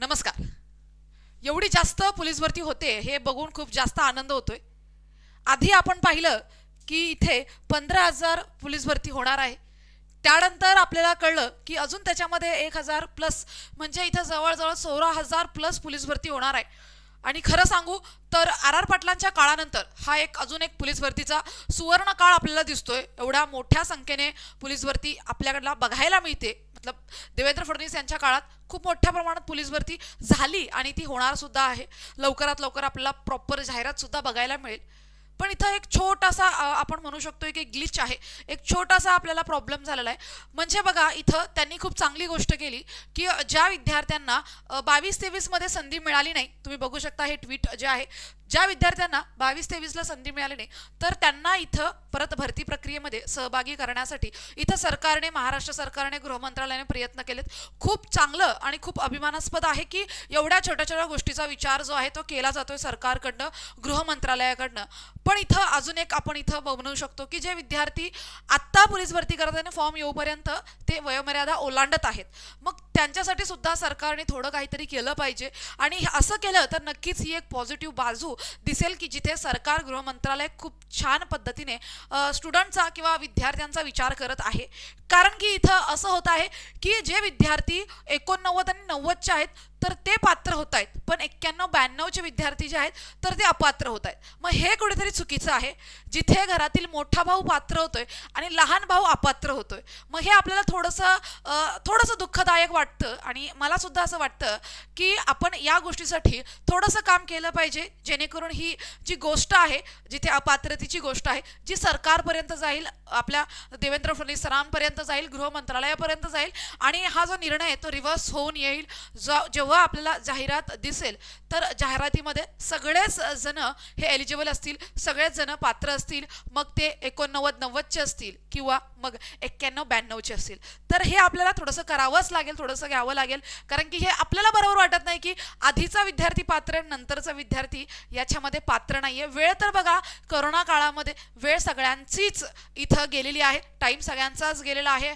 नमस्कार. एवढी जास्त पोलीस भरती होते हे बघून खूप जास्त आनंद होतोय. आधी आपण पाहिलं की इथे पंधरा हजार पोलीस भरती होणार आहे. त्यानंतर आपल्याला कळलं की अजून त्याच्यामध्ये एक हजार प्लस म्हणजे इथं जवळजवळ सोळा हजार प्लस पोलीस भरती होणार आहे. आणि खरं सांगू तर आर आर पाटलांच्या काळानंतर हा एक अजून एक पोलीस भरतीचा सुवर्ण काळ आपल्याला दिसतोय. एवढ्या मोठ्या संख्येने पोलीस भरती आपल्याकडला बघायला मिळते. मतलब देवेंद्र फडणवीस यांच्या काळात खूप मोठ्या प्रमाणात पोलीस भरती झाली आणि ती होणार सुद्धा आहे. लवकरात लवकर आपल्याला प्रॉपर जाहिरात सुद्धा बघायला मिळेल. पण इथं एक छोटासा आपण म्हणू शकतो की ग्लिच आहे. एक छोटासा आपल्याला प्रॉब्लेम झालेला आहे. म्हणजे बघा इथं त्यांनी खूप चांगली गोष्ट केली की ज्या विद्यार्थ्यांना बावीस तेवीसमध्ये संधी मिळाली नाही तुम्ही बघू शकता हे ट्विट जे आहे ज्या विद्यार्थ्यांना बावीस तेवीसला संधी मिळाली नाही तर त्यांना इथं परत भरती प्रक्रियेमध्ये सहभागी करण्यासाठी इथं सरकारने महाराष्ट्र सरकारने गृहमंत्रालयाने प्रयत्न केलेत. खूप चांगलं आणि खूप अभिमानास्पद आहे की एवढ्या छोट्या छोट्या गोष्टीचा विचार जो आहे तो केला जातोय सरकारकडनं गृहमंत्रालयाकडनं पण इथं अजून एक आपण इथं म्हणू शकतो की जे विद्यार्थी आत्ता पोलीस भरती करत आहे फॉर्म येऊपर्यंत ते वयोमर्यादा ओलांडत आहेत. मग त्यांच्यासाठी सुद्धा सरकारने थोडं काहीतरी केलं पाहिजे. आणि हे असं केलं तर नक्कीच ही एक पॉझिटिव्ह बाजू दिसेल की जिथे सरकार गृह मंत्रालय खूप छान पद्धतीने स्टुडंटचा किंवा विद्यार्थ्यांचा विचार करत आहे. कारण की इथं असं होत आहे की जे विद्यार्थी एकोणनव्वद आणि नव्वदचे आहेत तर ते पात्र होत आहेत. पण एक्क्याण्णव ब्याण्णवचे विद्यार्थी जे आहेत तर ते अपात्र होत आहेत. मग हे कुठेतरी चुकीचं आहे. जिथे घरातील मोठा भाऊ पात्र होतोय आणि लहान भाऊ अपात्र होतोय. मग हे आपल्याला थोडंसं थोडंसं दुःखदायक वाटतं. आणि मला सुद्धा असं वाटतं की आपण या गोष्टीसाठी थोडंसं काम केलं पाहिजे. जेणेकरून ही जी गोष्ट आहे जिथे अपात्रतेची गोष्ट आहे जी सरकारपर्यंत जाईल आपल्या देवेंद्र फडणवीस सरांपर्यंत जाईल गृह मंत्रालयापर्यंत जाईल आणि हा जो निर्णय आहे तो रिव्हर्स होऊन येईल जो जेव्हा आपल्याला जाहिरात दिसेल तर जाहिरातीमध्ये सगळेच जण हे एलिजिबल असतील सगळेच जण पात्र असतील मग ते एकोणनव्वद नव्वदचे असतील किंवा मग एक्क्याण्णव ब्याण्णवचे असतील. तर हे आपल्याला थोडंसं करावंच लागेल थोडंसं घ्यावं लागेल कारण की हे आपल्याला बरोबर वाटत नाही की आधीचा विद्यार्थी पात्र नंतरचा विद्यार्थी याच्यामध्ये पात्र नाही आहे वेळ तर बघा करोना काळामध्ये वेळ सगळ्यांचीच इथं गेलेली आहे टाईम सगळ्यांचाच गेलेला आहे.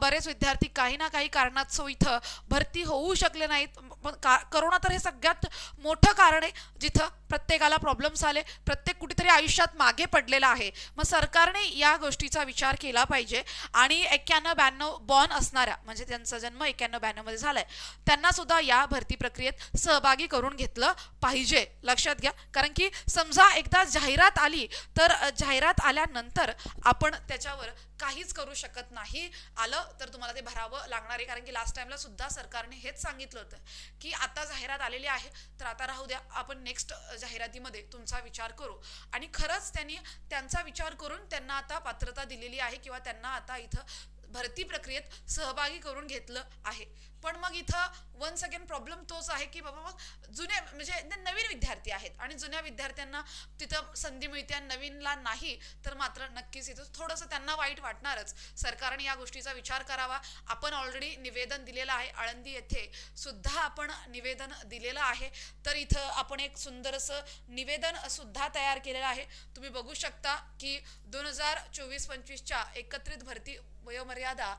बरेच विद्यार्थी काही ना काही कारणास्तव इथं भरती होऊ शकले नाहीत. पण का करोना तर हे सगळ्यात मोठं कारण आहे जिथं प्रत्येकाला प्रॉब्लेम्स आले प्रत्येक कुठेतरी आयुष्यात मागे पडलेला आहे. मग सरकारने या गोष्टीचा विचार केला पाहिजे. आणि एक्क्याण्णव ब्याण्णव बॉर्न असणाऱ्या म्हणजे त्यांचा जन्म एक्क्याण्णव ब्याण्णवमध्ये झाला आहे त्यांनासुद्धा या भरती प्रक्रियेत सहभागी करून घेतलं पाहिजे. लक्षात घ्या. कारण की समजा एकदा जाहिरात आली तर जाहिरात आल्यानंतर आपण त्याच्यावर काहीच करू शकत नाही आलं तर तुम्हाला ते भरावं लागणार आहे. कारण की लास्ट टाइमला सुद्धा सरकारने हेच सांगितलं होतं की आता जाहिरात आलेली आहे तर आता राहू द्या आपण नेक्स्ट जाहिरातीमध्ये तुमचा विचार करू. आणि खरंच त्यांनी त्यांचा विचार करून त्यांना आता पात्रता दिलेली आहे किंवा त्यांना आता इथं भरती प्रक्रियेत सहभागी करून घेतलं आहे. पण मग इथं वन्स सेकंड प्रॉब्लेम तोच आहे की बाबा मग जुने म्हणजे नवीन विद्यार्थी आहेत आणि जुन्या विद्यार्थ्यांना तिथं संधी मिळते आणि नवीनला नाही तर मात्र नक्कीच इथं थोडंसं त्यांना वाईट वाटणारच. सरकारने या गोष्टीचा विचार करावा. आपण ऑलरेडी निवेदन दिलेलं आहे आळंदी येथे सुद्धा आपण निवेदन दिलेलं आहे. तर इथं आपण एक सुंदर असं निवेदन सुद्धा तयार केलेलं आहे. तुम्ही बघू शकता की दोन हजार चोवीस पंचवीसच्या एकत्रित भरती वयोमर्यादा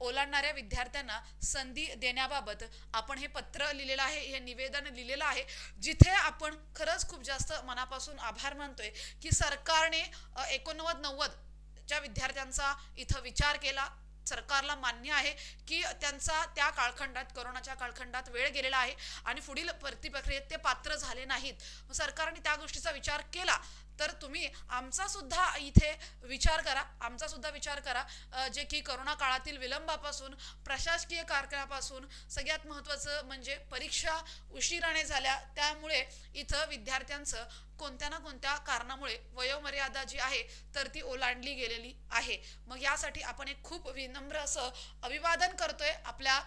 ओलांडणाऱ्या विद्यार्थ्यांना संधी देण्याबाबत आपण हे पत्र लिहिलेलं आहे हे निवेदन लिहिलेलं आहे जिथे आपण खरंच खूप जास्त मनापासून आभार मानतोय की सरकारने एकोणनव्वद नव्वदच्या विद्यार्थ्यांचा इथं विचार केला. सरकारला मान्य आहे की त्यांचा त्या काळखंडात करोनाच्या काळखंडात वेळ गेलेला आहे आणि पुढील प्रतिप्रक्रियेत ते पात्र झाले नाहीत. सरकारने त्या गोष्टीचा विचार केला. तर तुम्ही आमचा सुद्धा इथे विचार करा आमचा सुद्धा विचार करा जे की करोना काळातील विलंबापासून प्रशासकीय कारणापासून सगळ्यात महत्त्वाचं म्हणजे परीक्षा उशिराने झाल्या त्यामुळे इथं विद्यार्थ्यांचं कोणत्या ना कोणत्या कारणामुळे वयोमर्यादा जी आहे तर ती ओलांडली गेलेली आहे. मग यासाठी आपण एक खूप विनम्र असं अभिवादन करतोय आपल्या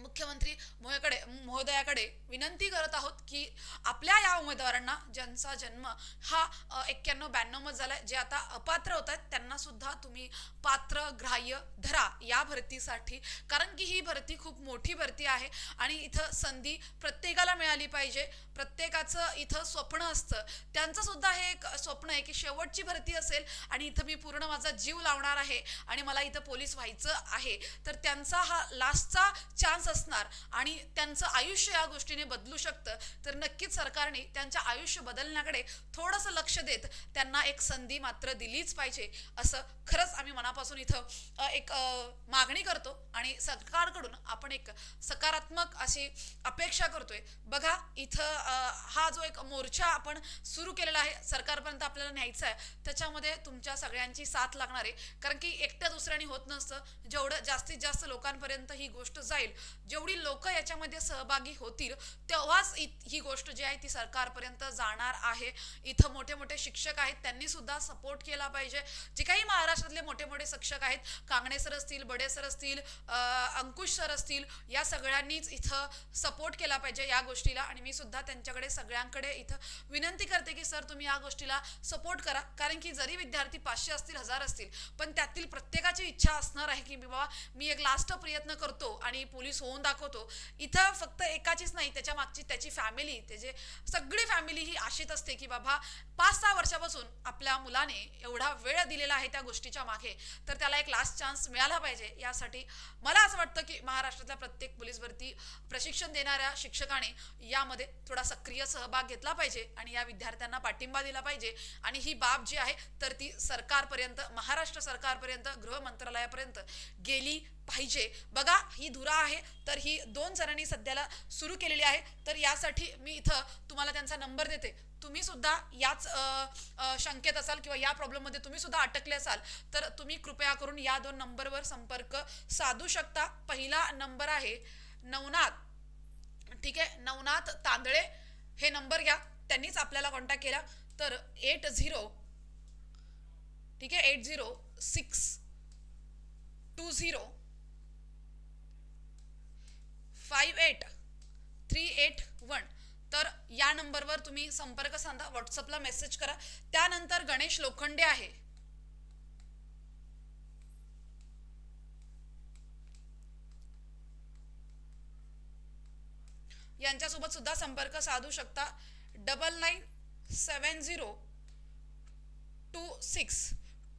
मुख्यमंत्री मोहकडे महोदयाकडे विनंती करत आहोत की आपल्या या उमेदवारांना ज्यांचा जन्म हा एक्क्याण्णव ब्याण्णवमध्ये जे आता अपात्र होत आहेत त्यांना सुद्धा तुम्ही पात्र ग्राह्य धरा या भरतीसाठी. कारण की ही भरती खूप मोठी भरती आहे आणि इथं संधी प्रत्येकाला मिळाली पाहिजे. प्रत्येकाचं इथं स्वप्न असतं. त्यांचं सुद्धा हे एक स्वप्न आहे की शेवटची भरती असेल आणि इथं मी पूर्ण माझा जीव लावणार आहे आणि मला इथं पोलीस व्हायचं आहे. तर त्यांचा हा लास्टचा चान्स असणार आणि त्यांचं आयुष्य या गोष्टीने बदलू शकतं तर नक्कीच सरकारने त्यांच्या आयुष्य बदलण्याकडे थोडंसं लक्ष देत त्यांना एक संधी मात्र दिलीच पाहिजे असं खरंच आम्ही मनापासून इथं एक मागणी करतो आणि सरकारकडून आपण एक सकारात्मक अशी अपेक्षा करतोय. बघा इथं हा जो एक मोर्चा आपण सुरू केलेला आहे सरकारपर्यंत आपल्याला न्यायचा आहे त्याच्यामध्ये तुमच्या सगळ्यांची साथ लागणार आहे. कारण की एकट्या दुसऱ्याने होत नसतं. जेवढं जास्तीत जास्त लोकांपर्यंत ही गोष्ट जाईल जेवढी लोक याच्यामध्ये सहभागी होतील तेव्हाच इ- ही गोष्ट जी आहे ती सरकारपर्यंत जाणार आहे. इथं मोठे मोठे शिक्षक आहेत त्यांनी सुद्धा सपोर्ट केला पाहिजे. जे काही महाराष्ट्रातले मोठे मोठे शिक्षक आहेत कांगणे सर असतील बडे सर असतील अंकुश सर असतील या सगळ्यांनीच इथं सपोर्ट केला पाहिजे या गोष्टीला. आणि मी सुद्धा त्यांच्याकडे सगळ्यांकडे इथं विनंती करते की सर तुम्ही या गोष्टीला सपोर्ट करा. कारण की जरी विद्यार्थी पाचशे असतील हजार असतील पण त्यातील प्रत्येकाची इच्छा असणार आहे की बाबा मी एक लास्ट प्रयत्न करतो आणि पोलीस होऊन दाखवतो. इथं फक्त एकाचीच नाही त्याच्या मागची त्याची फॅमिली त्याचे सगळी फॅमिली ही आशेत असते की बाबा पाच सहा वर्षापासून आपल्या मुलाने एवढा वेळ दिलेला आहे त्या गोष्टीच्या मागे. तर त्याला एक लास्ट चान्स मिळाला पाहिजे. यासाठी मला असं वाटतं की महाराष्ट्रातल्या प्रत्येक पोलीस भरती प्रशिक्षण देणाऱ्या शिक्षकाने यामध्ये थोडा सक्रिय सहभाग घेतला पाहिजे आणि या विद्यार्थ्यांना पाठिंबा दिला पाहिजे. आणि ही बाब जी आहे तर ती सरकारपर्यंत महाराष्ट्र सरकारपर्यंत गृह मंत्रालयापर्यंत गेली पाहिजे. बघा ही धुरा आहे तर ही दोन जणांनी सध्याला सुरू केलेली आहे. तर यासाठी मी इथं तुम्हाला त्यांचा नंबर देते. तुम्ही सुद्धा याच शंकेत असाल किंवा या प्रॉब्लेममध्ये तुम्ही सुद्धा अटकले असाल तर तुम्ही कृपया करून या दोन नंबरवर संपर्क साधू शकता. पहिला नंबर आहे नवनाथ. ठीक आहे? नवनाथ तांदळे हे नंबर घ्या. त्यांनीच आपल्याला कॉन्टॅक्ट केला. तर एट झिरो ठीक आहे? Eight zero six two zero five eight three eight one तर या नंबरवर तुम्ही संपर्क साधा व्हॉट्सअपला मेसेज करा. त्यानंतर गणेश लोखंडे आहे. यांच्यासोबत सुद्धा संपर्क साधू शकता. Double nine seven zero two six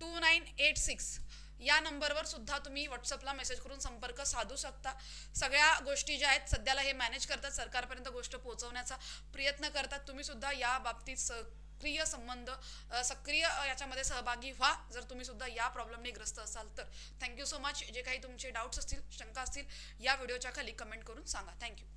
two nine eight six या नंबरवर सुद्धा तुम्ही व्हॉट्सअपला मेसेज करून संपर्क साधू शकता. सगळ्या गोष्टी ज्या आहेत सध्याला हे मॅनेज करतात सरकारपर्यंत गोष्ट पोहोचवण्याचा प्रयत्न करतात. तुम्ही सुद्धा या बाबतीत सक्रिय संबंध सक्रिय याच्यामध्ये सहभागी व्हा. जर तुम्ही सुद्धा या प्रॉब्लेमने ग्रस्त असाल तर. थँक्यू सो मच जे काही तुमचे डाऊट्स असतील शंका असतील या व्हिडिओच्या खाली कमेंट करून सांगा. थँक्यू